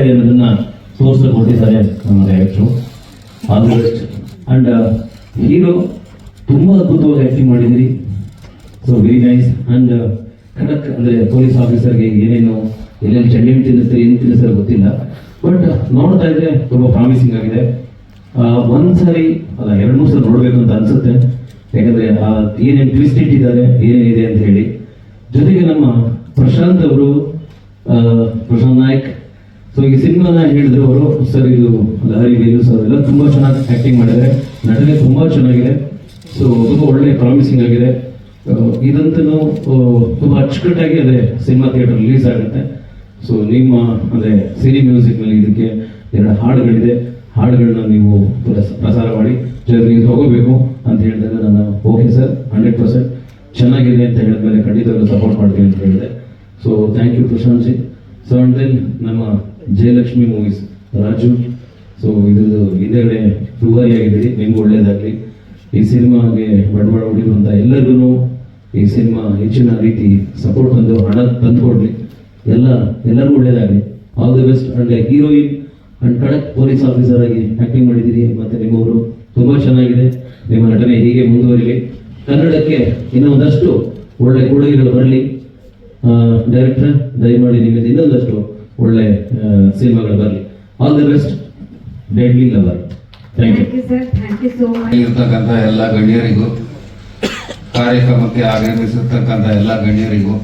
ತೋರ್ಸಕ್ ಹೊರಟಿದ್ದಾರೆ ನಮ್ಮ director all the best and hero ತುಂಬಾ ಅದ್ಭುತವಾಗಿ ಆಕ್ಟಿಂಗ್ ಮಾಡಿದಿರಿ ಸೊ ವೆರಿ ನೈಸ್ ಅಂಡ್ ಖಡಕ್ ಅಂದ್ರೆ ಪೊಲೀಸ್ ಆಫೀಸರ್ಗೆ ಏನೇನು ಎಲ್ಲೆಲ್ಲಿ ಚಂಡಿ ಹಣ್ಣು ತಿನ್ನಿಸ್ತಾರೆ ಏನು ತಿನ್ನಿಸ್ತಾರೆ ಗೊತ್ತಿಲ್ಲ. ಬಟ್ ನೋಡ್ತಾ ಇದ್ರೆ ತುಂಬಾ ಪ್ರಾಮಿಸಿಂಗ್ ಆಗಿದೆ. ಒಂದ್ಸರಿ, ಅಲ್ಲ, ಎರಡು ಮೂರು ಸಲ ನೋಡಬೇಕು ಅಂತ ಅನ್ಸುತ್ತೆ. ಯಾಕಂದ್ರೆ ಏನೇನು ಟ್ವಿಸ್ಟ್ ಇಟ್ಟಿದ್ದಾರೆ ಏನೇನಿದೆ ಅಂತ ಹೇಳಿ. ಜೊತೆಗೆ ನಮ್ಮ ಪ್ರಶಾಂತ್ ಅವರು ಪ್ರಶಾಂತ್ ನಾಯ್ಕ್ ಸೊ ಈ ಸಿನಿಮಾನ ಹೇಳಿದ್ರೆ ಅವರು, ಸರ್, ಇದು ಲಹರಿ ಬೇಲು, ಸರ್, ಎಲ್ಲ ತುಂಬಾ ಚೆನ್ನಾಗಿ ಆಕ್ಟಿಂಗ್ ಮಾಡಿದ್ದಾರೆ. ನಟನೆ ತುಂಬಾ ಚೆನ್ನಾಗಿದೆ. ಸೊ ತುಂಬಾ ಒಳ್ಳೆ ಪ್ರಾಮಿಸಿಂಗ್ ಆಗಿದೆ. ಇದಂತೂ ತುಂಬ ಅಚ್ಚುಕಟ್ಟಾಗಿ ಅದೇ ಸಿನಿಮಾ ಥಿಯೇಟರ್ ರಿಲೀಸ್ ಆಗುತ್ತೆ. ಸೊ ನಿಮ್ಮ, ಅಂದ್ರೆ, ಸಿನಿ ಮ್ಯೂಸಿಕ್ನಲ್ಲಿ ಇದಕ್ಕೆ ಎರಡು ಹಾಡುಗಳಿದೆ. ಹಾಡುಗಳನ್ನ ನೀವು ಪ್ರಸ- ಪ್ರಸಾರ ಮಾಡಿ ಜೊತೆ ಹೋಗಬೇಕು ಅಂತ ಹೇಳಿದಾಗ ನಾನು ಓಕೆ, ಸರ್ ಹಂಡ್ರೆಡ್ ಪರ್ಸೆಂಟ್ ಚೆನ್ನಾಗಿದೆ ಅಂತ ಹೇಳಿದ್ಮೇಲೆ ಖಂಡಿತವಾಗ್ಲೂ ಸಪೋರ್ಟ್ ಮಾಡ್ತೀನಿ ಅಂತ ಹೇಳಿದೆ. So thank you Prashant ji. So and then ನಮ್ಮ ಜಯಲಕ್ಷ್ಮಿ ಮೂವೀಸ್ ರಾಜು. ಸೊ ಇದು ಹಿಂದೆಗಡೆ ದುಬಾರಿ ಆಗಿದ್ದೀರಿ. ನಿಮ್ಗೆ ಒಳ್ಳೇದಾಗಲಿ. ಈ ಸಿನಿಮಾಗೆ ಬಂಡವಾಳ ಹೊಡಿರುವಂತ ಎಲ್ಲರಿಗೂ ಈ ಸಿನಿಮಾ ಹೆಚ್ಚಿನ ರೀತಿ ಸಪೋರ್ಟ್ ತಂದು, ಹಣ ತಂದು ಕೊಡ್ಲಿ ಎಲ್ಲ, ಎಲ್ಲರಿಗೂ ಒಳ್ಳೇದಾಗಲಿ. All the best and heroine and kadak police officer ಆಗಿ ಆಕ್ಟಿಂಗ್ ಮಾಡಿದ್ದೀರಿ. ಮತ್ತೆ ನಿಮ್ಮವರು ತುಂಬಾ ಚೆನ್ನಾಗಿದೆ. ನಿಮ್ಮ ನಟನೆ ಹೀಗೆ ಮುಂದುವರಿಲಿ. ಕನ್ನಡಕ್ಕೆ ಇನ್ನೂ ಒಂದಷ್ಟು ಒಳ್ಳೆ ಕೊಡುಗೆಗಳು ಬರಲಿ. ಡೈರೆಕ್ಟರ್ ದಯಮಾಡಿ ನಿಮ್ಮಿಂದ ಇನ್ನೊಂದಷ್ಟು ಒಳ್ಳೆ ಸಿನಿಮಾಗಳು ಬರಲಿ. All the best deadly lover thank you thank sir thank you so much ಇರ್ತಕ್ಕಂಥ ಎಲ್ಲ ಗಣ್ಯರಿಗೂ ಕಾರ್ಯಕ್ರಮಕ್ಕೆ ಆಗಮಿಸಿರ್ತಕ್ಕಂಥ ಎಲ್ಲ ಗಣ್ಯರಿಗೂ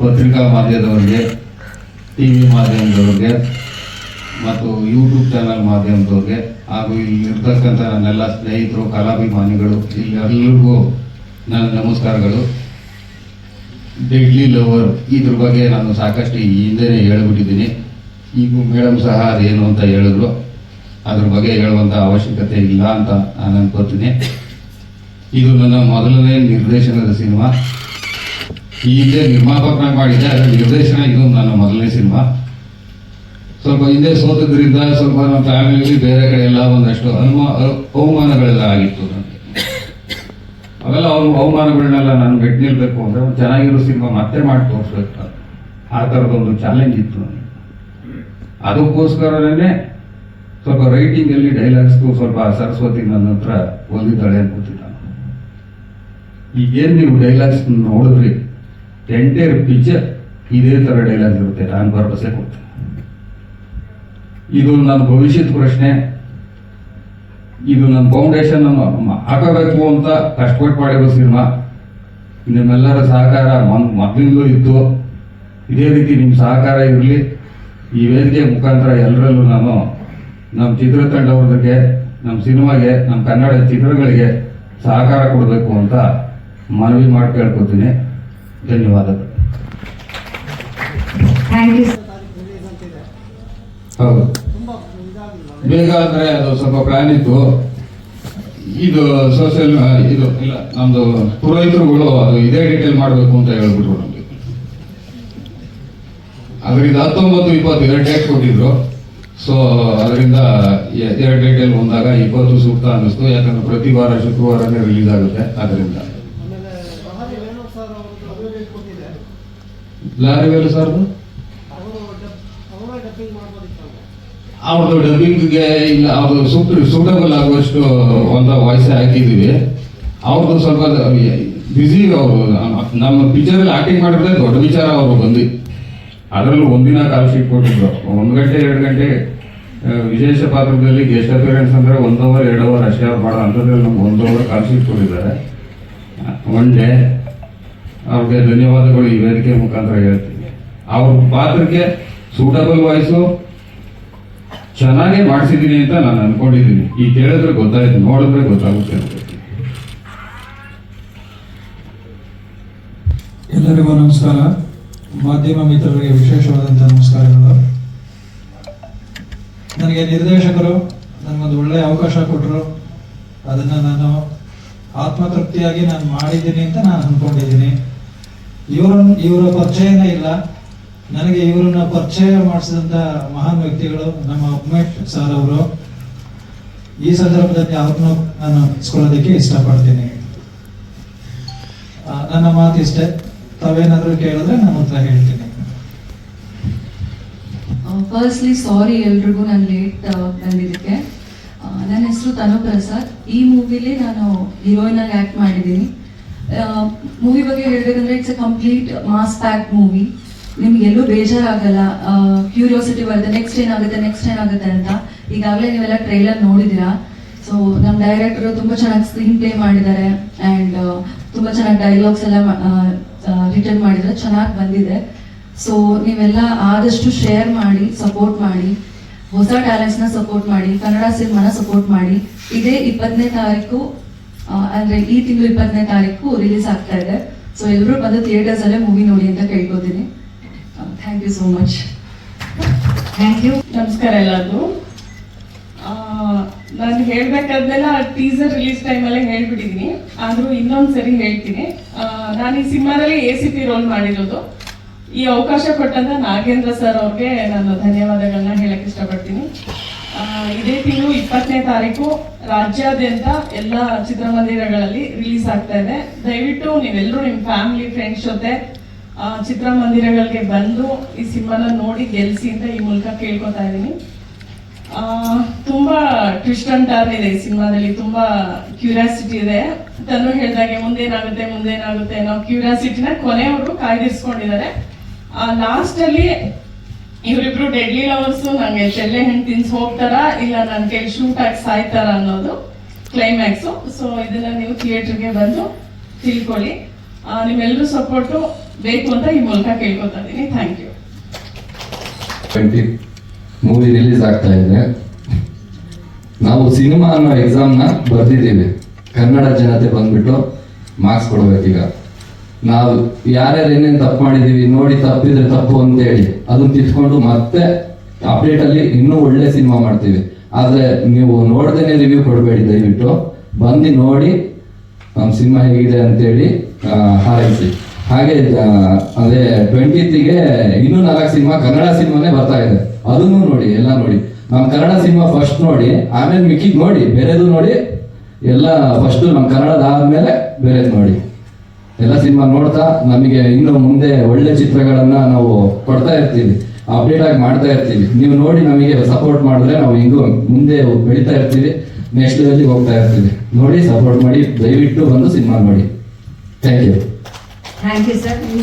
ಪತ್ರಿಕಾ ಮಾಧ್ಯಮದವರಿಗೆ ಟಿ ವಿ ಮಾಧ್ಯಮದವ್ರಿಗೆ ಮತ್ತು ಯೂಟ್ಯೂಬ್ ಚಾನಲ್ ಮಾಧ್ಯಮದವ್ರಿಗೆ ಹಾಗೂ ಇಲ್ಲಿರ್ತಕ್ಕಂಥ ನನ್ನೆಲ್ಲ ಸ್ನೇಹಿತರು ಕಲಾಭಿಮಾನಿಗಳು ಇಲ್ಲಿ ಎಲ್ಲರಿಗೂ ನನ್ನ ನಮಸ್ಕಾರಗಳು. ಡೆಡ್ಲಿ ಲವರ್ ಇದ್ರ ಬಗ್ಗೆ ನಾನು ಸಾಕಷ್ಟು ಈ ಹಿಂದೆನೇ ಹೇಳ್ಬಿಟ್ಟಿದ್ದೀನಿ. ಈಗ ಮೇಡಮ್ ಸಹ ಅದೇನು ಅಂತ ಹೇಳಿದ್ರು. ಅದ್ರ ಬಗ್ಗೆ ಹೇಳುವಂಥ ಅವಶ್ಯಕತೆ ಇಲ್ಲ ಅಂತ ನಾನು ಅನ್ಕೋತೀನಿ ಇದು ನನ್ನ ಮೊದಲನೇ ನಿರ್ದೇಶನದ ಸಿನಿಮಾ. ಈ ಹಿಂದೆ ನಿರ್ಮಾಪಕನಾಗಿ ಮಾಡಿದ್ದೆ ಅದರ ನಿರ್ದೇಶನ ಇದು ನನ್ನ ಮೊದಲನೇ ಸಿನಿಮಾ. ಸ್ವಲ್ಪ ಹಿಂದೆ ಸೋತದ್ರಿಂದ ಸ್ವಲ್ಪ ನಮ್ಮ ಫ್ಯಾಮಿಲಿ ಬೇರೆ ಕಡೆ ಎಲ್ಲ ಒಂದಷ್ಟು ಅನುಮ ಅವಮಾನಗಳೆಲ್ಲ ಆಗಿತ್ತು. ಅವೆಲ್ಲ ಅವ್ರ ಅವಮಾನಗಳನ್ನೆಲ್ಲ ನಾನು ಮೆಟ್ ನಿಲ್ಬೇಕು ಅಂದ್ರೆ ಚೆನ್ನಾಗಿರೋ ಸಿನಿಮಾ ಮತ್ತೆ ಮಾಡಿ ತೋರಿಸ್ಬೇಕು. ಆ ಥರದೊಂದು ಚಾಲೆಂಜ್ ಇತ್ತು ನನಗೆ. ಅದಕ್ಕೋಸ್ಕರನೇ ಸ್ವಲ್ಪ ರೈಟಿಂಗ್ ಅಲ್ಲಿ ಡೈಲಾಗ್ಸ್ಗೂ ಸ್ವಲ್ಪ ಸರಸ್ವತಿ ನನ್ನ ಹತ್ರ ಓದಿದ್ದಾಳೆ ಅನ್ಕೋತಿದ್ದ ಈಗೇನು ನೀವು ಡೈಲಾಗ್ಸ್ ನೋಡಿದ್ರಿ ಎಂಟೈರ್ ಪಿಕ್ಚರ್ ಇದೇ ಥರ ಡೈಲಾಗ್ ಇರುತ್ತೆ. ನಾನು ಭರವಸೆ ಕೊಡ್ತೇನೆ. ಇದು ನನ್ನ ಭವಿಷ್ಯದ ಪ್ರಶ್ನೆ. ಇದು ನನ್ನ ಫೌಂಡೇಶನ್ ಹಾಕಬೇಕು ಅಂತ ಕಷ್ಟಪಟ್ಟು ಮಾಡಿರೋ ಸಿನಿಮಾ. ನಿಮ್ಮೆಲ್ಲರ ಸಹಕಾರ ಮೊದಲಿಂದಲೂ ಇತ್ತು. ಇದೇ ರೀತಿ ನಿಮ್ಮ ಸಹಕಾರ ಇರಲಿ. ಈ ವೇದಿಕೆ ಮುಖಾಂತರ ಎಲ್ಲರಲ್ಲೂ ನಾನು ನಮ್ಮ ಚಿತ್ರತಂಡವ್ರಿಗೆ ನಮ್ಮ ಸಿನಿಮಾಗೆ ನಮ್ಮ ಕನ್ನಡ ಚಿತ್ರಗಳಿಗೆ ಸಹಕಾರ ಕೊಡಬೇಕು ಅಂತ ಮನವಿ ಮಾಡಿ ಕೇಳ್ಕೊತೀನಿ. ಧನ್ಯವಾದಗಳು. ಹೌದು. ಬೇಗ ಅಂದ್ರೆ ಅದು ಸ್ವಲ್ಪ ಪ್ಲಾನ್ ಇತ್ತು. ಇದು ಸೋಷಿಯಲ್ ಇದು ಇಲ್ಲ ನಮ್ದು ಪುರೋಹಿತರುಗಳು ಅದು ಇದೇ ಡೀಟೇಲ್ ಮಾಡಬೇಕು ಅಂತ ಹೇಳ್ಬಿಟ್ರು ನಮಗೆ. ಅದರಿಂದ ಹತ್ತೊಂಬತ್ತು ಇಪ್ಪತ್ತು ಎರಡು ಡೇಟ್ ಕೊಟ್ಟಿದ್ರು. ಸೊ ಅದರಿಂದ ಎರಡು ಡೇಟೇಲ್ ಬಂದಾಗ ಇಪ್ಪತ್ತು ಸೂಕ್ತ ಅನ್ನಿಸ್ತು. ಯಾಕಂದ್ರೆ ಪ್ರತಿ ವಾರ ಶುಕ್ರವಾರನೇ ರಿಲೀಸ್ ಆಗುತ್ತೆ ಅದರಿಂದ. ವೇಣು ಸರ್ ಅವ್ರದ್ದು ಅಭಿನಯ ಕೊಟ್ಟಿದೆ ಲಾರಿ ವೇಲು ಸರ್ ಅವರು ಡಬ್ ಅವರೇ ಡಬ್ಬಿಂಗ್ ಮಾಡ್ಬೋದಿತ್ತು ಅವ್ರು. ಅವ್ರದ್ದು ಡಬ್ಬಿಂಗ್ಗೆ ಇಲ್ಲ, ಅವ್ರದ್ದು ಸೂಟ್ ಸೂಟಬಲ್ ಆಗುವಷ್ಟು ಒಂದು ವಾಯ್ಸ್ ಹಾಕಿದ್ದೀವಿ ಅವ್ರದ್ದು ಸ್ವಲ್ಪ ಬ್ಯುಸಿ ಅವರು ನಮ್ಮ ಪಿಕ್ಚರಲ್ಲಿ ಆಕ್ಟಿಂಗ್ ಮಾಡಿದ್ರೆ ದೊಡ್ಡ ವಿಚಾರ ಅವರು ಬಂದು ಅದರಲ್ಲೂ ಒಂದಿನ ಕಾಲ್ ಶೀಟ್ ಕೊಟ್ಟಿದ್ರು. ಒಂದು ಗಂಟೆ, ಎರಡು ಗಂಟೆ ವಿಶೇಷ ಪಾತ್ರದಲ್ಲಿ ಗೆಸ್ಟ್ ಅಪಿಯರೆನ್ಸ್ ಅಂದರೆ ಒಂದು ಅವರ್ ಎರಡು ಅವರ್ ಅಷ್ಟೇ ಅವ್ರು ಮಾಡೋ ಅಂಥದ್ರಲ್ಲಿ ನಮ್ಗೆ ಒಂದು ಅವರ್ ಕಾಲ್ ಶೀಟ್ ಕೊಟ್ಟಿದ್ದಾರೆ. ಒನ್ ಡೇ ಅವ್ರಿಗೆ ಧನ್ಯವಾದಗಳು ಈ ವೇದಿಕೆ ಮುಖಾಂತರ ಹೇಳ್ತೀನಿ. ಅವ್ರ ಪಾತ್ರಕ್ಕೆ ಸೂಟಬಲ್ ವಾಯ್ಸು ಚೆನ್ನಾಗೇ ಮಾಡಿಸಿದ್ದೀನಿ ಅಂತ ನಾನು ಅನ್ಕೊಂಡಿದ್ದೀನಿ. ಈ ಕೇಳಿದ್ರೆ ಗೊತ್ತಾಯ್ತು, ನೋಡಿದ್ರೆ ಗೊತ್ತಾಗುತ್ತೆ ಎಲ್ಲರಿಗೂ ನಮಸ್ಕಾರ. ಮಾಧ್ಯಮ ಮಿತ್ರರಿಗೆ ವಿಶೇಷವಾದಂಥ ನಮಸ್ಕಾರಗಳು. ನನಗೆ ನಿರ್ದೇಶಕರು ನನಗೊಂದು ಒಳ್ಳೆಯ ಅವಕಾಶ ಕೊಟ್ಟರು ಅದನ್ನು ನಾನು ಆತ್ಮತೃಪ್ತಿಯಾಗಿ ನಾನು ಮಾಡಿದ್ದೀನಿ ಅಂತ ನಾನು ಅಂದ್ಕೊಂಡಿದ್ದೀನಿ ಇವರನ್ನು, ಇವರ ಪರಿಚಯನೇ ಇಲ್ಲ. ನನಗೆ ಇವರನ್ನ ಪರಿಚಯ ಮಾಡಿಸಿದಂಥ ಮಹಾನ್ ವ್ಯಕ್ತಿಗಳು ನಮ್ಮ ಉಮೇಶ್ ಸರ್ ಅವರು. ಈ ಸಂದರ್ಭದಲ್ಲಿ ಅವ್ರನ್ನ ನಾನು ಇಸ್ಕೊಳ್ಳೋದಕ್ಕೆ ಇಷ್ಟಪಡ್ತೀನಿ. ನನ್ನ ಮಾತು ಇಷ್ಟೇ ತಾವೇನಾದ್ರೂ ಕೇಳಿದ್ರೆ ನಾನು ಉತ್ತರ ಹೇಳ್ತೀನಿ. ಫಸ್ಟ್ಲಿ ಸಾರಿ ಎಲ್ರಿಗೂ ನಾನು ಲೇಟ್ ಬಂದಿದ್ದಕ್ಕೆ. ನನ್ನ ಹೆಸರು ತನು ಪ್ರಸಾದ್ ಈ ಮೂವಿಲಿ ನಾನು ಹೀರೋಯಿನ್ ಆಗಿ ಆಕ್ಟ್ ಮಾಡಿದ್ದೀನಿ. ಮೂವಿ ಬಗ್ಗೆ ಹೇಳ್ಬೇಕಂದ್ರೆ it's a complete mass pack movie ನಿಮ್ಗೆ ಎಲ್ಲೂ ಬೇಜಾರಾಗಲ್ಲ ಕ್ಯೂರಿಯಾಸಿಟಿ ಬರುತ್ತೆ ನೆಕ್ಸ್ಟ್ ಏನಾಗುತ್ತೆ ನೆಕ್ಸ್ಟ್ ಏನಾಗುತ್ತೆ ಅಂತ. ಈಗಾಗಲೇ ನೀವೆಲ್ಲ ಟ್ರೈಲರ್ ನೋಡಿದ್ದೀರಾ? ಸೊ ನಮ್ಮ ಡೈರೆಕ್ಟರ್ ತುಂಬ ಚೆನ್ನಾಗಿ ಸ್ಕ್ರೀನ್ ಪ್ಲೇ ಮಾಡಿದ್ದಾರೆ ಆ್ಯಂಡ್ ತುಂಬ ಚೆನ್ನಾಗಿ ಡೈಲಾಗ್ಸ್ ಎಲ್ಲ ರಿಟರ್ನ್ ಮಾಡಿದ್ದಾರೆ, ಚೆನ್ನಾಗಿ ಬಂದಿದೆ. ಸೊ ನೀವೆಲ್ಲ ಆದಷ್ಟು ಶೇರ್ ಮಾಡಿ ಸಪೋರ್ಟ್ ಮಾಡಿ, ಹೊಸ ಟ್ಯಾಲೆಂಟ್ಸ್ನ ಸಪೋರ್ಟ್ ಮಾಡಿ, ಕನ್ನಡ ಸಿನಿಮಾನ ಸಪೋರ್ಟ್ ಮಾಡಿ. ಇದೇ ಇಪ್ಪತ್ತನೇ ತಾರೀಕು ಅಂದರೆ ಈ ತಿಂಗಳು ಇಪ್ಪತ್ತನೇ ತಾರೀಕು ರಿಲೀಸ್ ಆಗ್ತಾ ಇದೆ. ಸೊ ಎಲ್ಲರೂ ಬಂದು ಥಿಯೇಟರ್ಸ್ ಅಲ್ಲೇ ಮೂವಿ ನೋಡಿ ಅಂತ ಕೇಳ್ಕೊತೀನಿ. Thank you so much thank you ನಮಸ್ಕಾರ ಎಲ್ಲರಿಗೂ. ನಾನು ಹೇಳ್ಬೇಕಾದ್ನೆಲ್ಲ ಟೀಸರ್ ರಿಲೀಸ್ ಟೈಮಲ್ಲೇ ಹೇಳ್ಬಿಟ್ಟಿದ್ದೀನಿ ಆದರೂ ಇನ್ನೊಂದು ಸರಿ ಹೇಳ್ತೀನಿ. ನಾನು ಈ ಸಿನಿಮಾದಲ್ಲಿ ಎ ಸಿ ಪಿ ರೋಲ್ ಮಾಡಿರೋದು. ಈ ಅವಕಾಶ ಕೊಟ್ಟಂತ ನಾಗೇಂದ್ರ ಸರ್ ಅವ್ರಿಗೆ ನಾನು ಧನ್ಯವಾದಗಳನ್ನ ಹೇಳಕ್ ಇಷ್ಟಪಡ್ತೀನಿ. ಇದೇ ತಿಂಗಳು ಇಪ್ಪತ್ತನೇ ತಾರೀಕು ರಾಜ್ಯಾದ್ಯಂತ ಎಲ್ಲ ಚಿತ್ರಮಂದಿರಗಳಲ್ಲಿ ರಿಲೀಸ್ ಆಗ್ತಾ ಇದೆ. ದಯವಿಟ್ಟು ನೀವೆಲ್ಲರೂ ನಿಮ್ಮ ಫ್ಯಾಮಿಲಿ ಫ್ರೆಂಡ್ಸ್ ಜೊತೆ ಚಿತ್ರಮಂದಿರಗಳಿಗೆ ಬಂದು ಈ ಸಿನಿಮಾನ ನೋಡಿ ಗೆಲ್ಸಿ ಅಂತ ಈ ಮೂಲಕ ಕೇಳ್ಕೊತಾ ಇದ್ದೀನಿ. ತುಂಬ ಟ್ವಿಸ್ಟ್ ಅಂಡ್ ಟರ್ನ್ ಇದೆ ಈ ಸಿನಿಮಾದಲ್ಲಿ, ತುಂಬಾ ಕ್ಯೂರಿಯಾಸಿಟಿ ಇದೆ. ತನು ಹೇಳಿದಾಗೆ ಮುಂದೇನಾಗುತ್ತೆ ಮುಂದೇನಾಗುತ್ತೆ ಅನ್ನೋ ಕ್ಯೂರಿಯಾಸಿಟಿನ ಕೊನೆಯವರು ಕಾಯ್ದಿರಿಸ್ಕೊಂಡಿದ್ದಾರೆ. ಲಾಸ್ಟ್ ಅಲ್ಲಿ ಇವರಿಬ್ರು ಡೆಡ್ಲಿ ಲವರ್ಸ್ ನಂಗೆ ಚೆಲ್ಲೆ ಹೆಣ್ಣು ತಿನ್ಸ್ ಹೋಗ್ತಾರ, ಇಲ್ಲ ನನ್ನ ಕೈ ಶೂಟ್ ಆಗಿ ಸಾಯ್ತಾರ ಅನ್ನೋದು ಕ್ಲೈಮ್ಯಾಕ್ಸ್ ಸೊ ಇದನ್ನ ನೀವು ಥಿಯೇಟರ್ಗೆ ಬಂದು ತಿಳ್ಕೊಳ್ಳಿ. ನಿಮ್ಮೆಲ್ಲರೂ ಸಪೋರ್ಟು ಬೇಕು ಅಂತ ಈ ಮೂಲಕ ಕೇಳ್ಕೊತಾ thank you twenty movie release ಆಗ್ತಾ ಇದೆ. ನಾವು ಸಿನಿಮಾ ಅನ್ನೋ ಎಕ್ಸಾಮ್ನ ಬರ್ದಿದ್ದೀವಿ. ಕನ್ನಡ ಜನತೆ ಬಂದ್ಬಿಟ್ಟು ಮಾರ್ಕ್ಸ್ ಕೊಡ್ಬೇಕೀಗ. ನಾವು ಯಾರ್ಯಾರು ಏನೇನು ತಪ್ಪು ಮಾಡಿದೀವಿ ನೋಡಿ ತಪ್ಪಿದ್ರೆ ತಪ್ಪು ಅಂತೇಳಿ ಅದನ್ನ ತಿಳ್ಕೊಂಡು ಮತ್ತೆ ಅಪ್ಡೇಟ್ ಅಲ್ಲಿ ಇನ್ನೂ ಒಳ್ಳೆ ಸಿನಿಮಾ ಮಾಡ್ತೀವಿ. ಆದ್ರೆ ನೀವು ನೋಡ್ದೇನೆ ರಿವ್ಯೂ ಕೊಡಬೇಡಿ ದಯವಿಟ್ಟು. ಬಂದು ನೋಡಿ ನಮ್ಮ ಸಿನಿಮಾ ಹೇಗಿದೆ ಅಂತೇಳಿ ಹಾರೈಸಿ. ಹಾಗೆ ಅದೇ ಟ್ವೆಂಟಿತ್ಗೆ ಇನ್ನೂ ನಾಲ್ಕು ಸಿನಿಮಾ ಕನ್ನಡ ಸಿನಿಮಾನೇ ಬರ್ತಾ ಇದೆ. ಅದನ್ನು ನೋಡಿ, ಎಲ್ಲ ನೋಡಿ. ನಮ್ಮ ಕನ್ನಡ ಸಿನಿಮಾ ಫಸ್ಟ್ ನೋಡಿ, ಆಮೇಲೆ ಮಿಕ್ಕಿಗೆ ನೋಡಿ, ಬೇರೆದು ನೋಡಿ, ಎಲ್ಲ ಫಸ್ಟ್ ನಮ್ಮ ಕನ್ನಡದ ಆದ್ಮೇಲೆ ಬೇರೆದು ನೋಡಿ. ಎಲ್ಲ ಸಿನಿಮಾ ನೋಡ್ತಾ, ನಮಗೆ ಇನ್ನು ಮುಂದೆ ಒಳ್ಳೆ ಚಿತ್ರಗಳನ್ನ ನಾವು ಕೊಡ್ತಾ ಇರ್ತೀವಿ ಅಪ್ಡೇಟ್ ಆಗಿ ಮಾಡ್ತಾ ಇರ್ತೀವಿ. ನೀವು ನೋಡಿ ನಮಗೆ ಸಪೋರ್ಟ್ ಮಾಡಿದ್ರೆ ನಾವು ಹಿಂಗೂ ಮುಂದೆ ಬೆಳೀತಾ ಇರ್ತೀವಿ ನೆಕ್ಸ್ಟ್ ಹೋಗ್ತಾ ಇರ್ತೀವಿ. ನೋಡಿ ಸಪೋರ್ಟ್ ಮಾಡಿ, ದಯವಿಟ್ಟು ಬಂದು ಸಿನಿಮಾ ನೋಡಿ. Thank you thank you sir ನೀವು